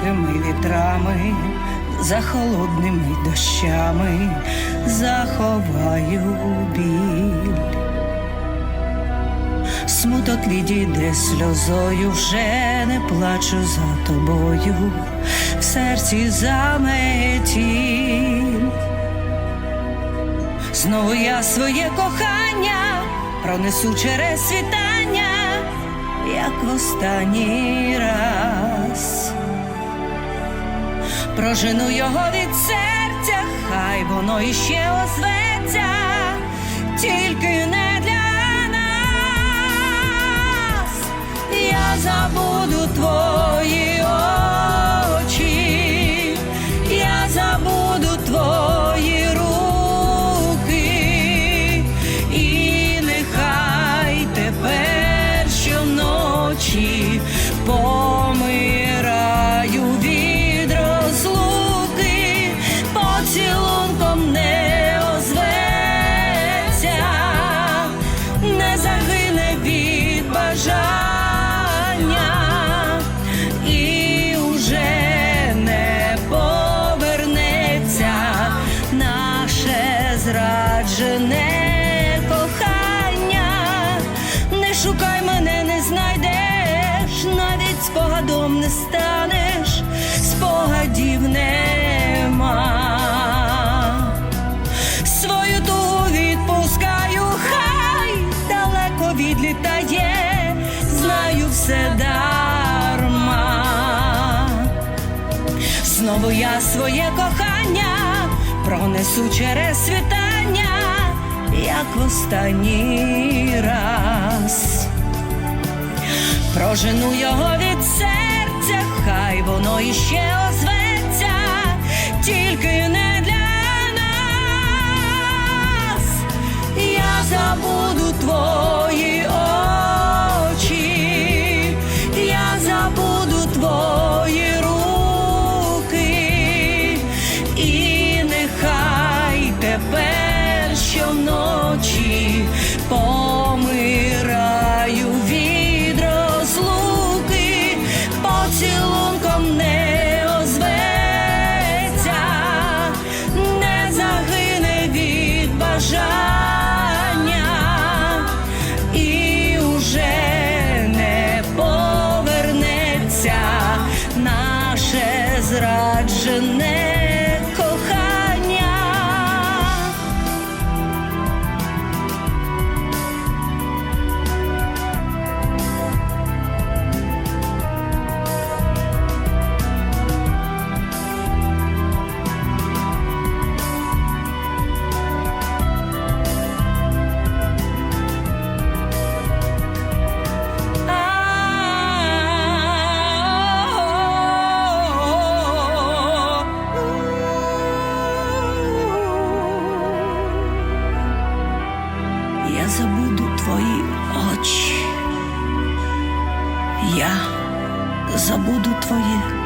далекими вітрами, за холодними дощами заховаю біль. Смуток відійде сльозою, вже не плачу за тобою, в серці заметіль. Знову я своє кохання пронесу через світання, як в останній раз. Прожену його від серця, хай воно іще озветься, тільки не шукай мене, не знайдеш, навіть спогадом не станеш, спогадів нема. Свою тугу відпускаю, хай далеко відлітає, знаю все дарма. Знову я своє кохання пронесу через світання, як в останній раз. Прожену його від серця, хай воно іще зраджене забуду твої очі. Я забуду твої.